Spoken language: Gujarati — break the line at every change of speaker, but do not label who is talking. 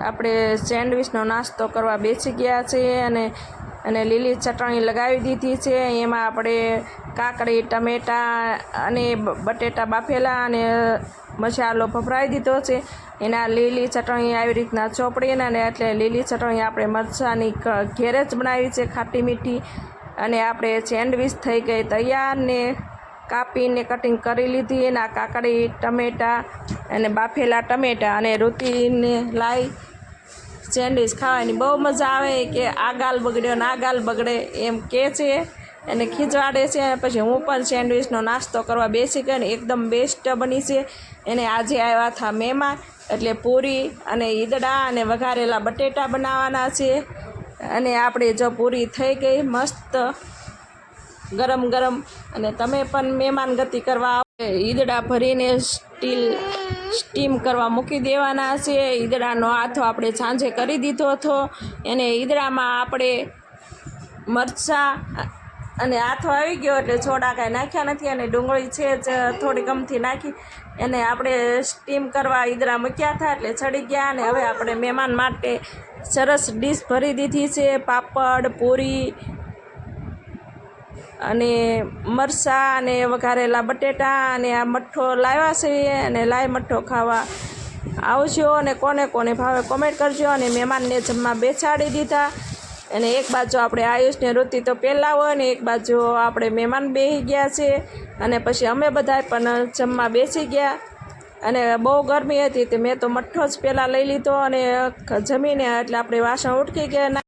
આપણે સેન્ડવિચનો નાસ્તો કરવા બેસી ગયા છીએ અને અને લીલી ચટણી લગાવી દીધી છે. એમાં આપણે કાકડી, ટમેટાં અને બટેટા બાફેલા અને મસાલો ભભરાઈ દીધો છે. એના લીલી ચટણી આવી રીતના ચોપડીને અને એટલે લીલી ચટણી આપણે મરચાંની ઘેરે જ બનાવી છે ખાટી મીઠી. અને આપણે સેન્ડવિચ થઈ ગઈ તૈયાર ને કાપીને કટિંગ કરી લીધી. એના કાકડી, ટમેટાં અને બાફેલા ટમેટાં અને રોટીને લાઈ સેન્ડવિચ ખાવાની બહુ મજા આવે કે આ ગાલ બગડ્યો ને આ ગાલ બગડે એમ કહે છે. એને ખીચવાડે છે, પછી હું પણ સેન્ડવિચનો નાસ્તો કરવા બેસી ગઈ ને એકદમ બેસ્ટ બની છે. એને આજે આવ્યા હતા મહેમાન, એટલે પૂરી અને ઈદડા અને વઘારેલા બટેટા બનાવવાના છે. અને આપણે જો પૂરી થઈ ગઈ, મસ્ત ગરમ ગરમ. અને તમે પણ મહેમાન ગતિ કરવા ઈદડા ભરીને સ્ટીલ, સ્ટીમ કરવા મૂકી દેવાના છે. ઈદડાનો હાથો આપણે સાંજે કરી દીધો હતો. એને ઈદડામાં આપણે મરચાં અને હાથો આવી ગયો એટલે છોડા કાંઈ નાખ્યા નથી અને ડુંગળી છે જ થોડી ગમથી નાખી. એને આપણે સ્ટીમ કરવા ઈદડા મૂક્યા હતા એટલે ચડી ગયા અને હવે આપણે મહેમાન માટે સરસ ડીશ ભરી દીધી છે. પાપડ, પૂરી અને મરચાં અને વઘારેલા બટેટા અને આ મઠ્ઠો લાવ્યા છે અને લાય મઠ્ઠો ખાવા. આવજો અને કોને કોને ભાવે કોમેન્ટ કરજો અને મહેમાનને જમવા બેસાડી દીધા. અને એક બાજુ આપણે આયુષને ઋતિ તો પહેલાં હોય ને એક બાજુ આપણે મહેમાન બેસી ગયા છે. અને પછી અમે બધાય પણ જમવા બેસી ગયા. અને બહુ ગરમી હતી તે મેં તો મઠ્ઠો જ પહેલાં લઈ લીધો અને જમીને એટલે આપણે વાસણ ઉટકી ગયા.